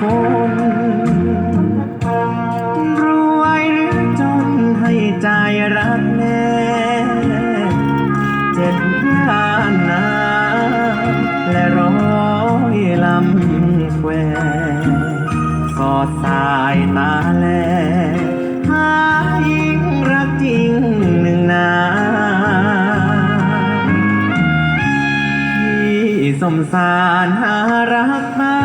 คน รวยหรือจนให้ใจรักแม่เจ็ดล้านนาและร้อยลำแควก็สายตาแลหายิ่งรักจริงหนึ่งนาที่สมสารหารักมา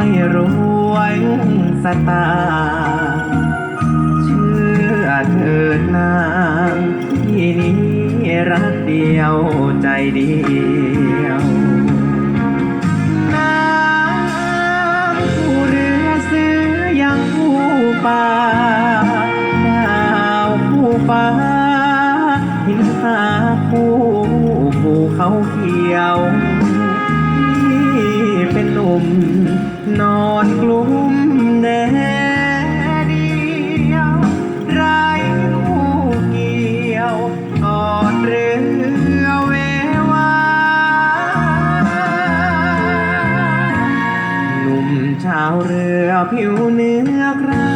ไม่รวยสตางค์เชื่อเถิดนางที่นี้รักเดียวใจเดียวน้ำผู้เรือซื้อยังผู้ป่าดาวผู้ฟ้าหินหาผู้ภูเขาเขียวาวเรือผิวเนื้อกรา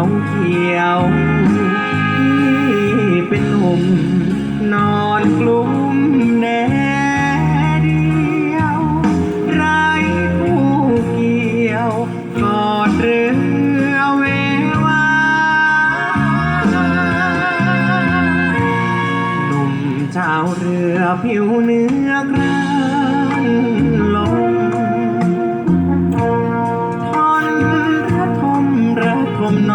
เขาเขียวที่เป็นหนุ่มนอนกลุ้มแดดเดียวไรผู้เกี่ยวกอดเรือเววาหนุ่มชาวเรือผิวเนื้อกรานลมทนระทมระทมน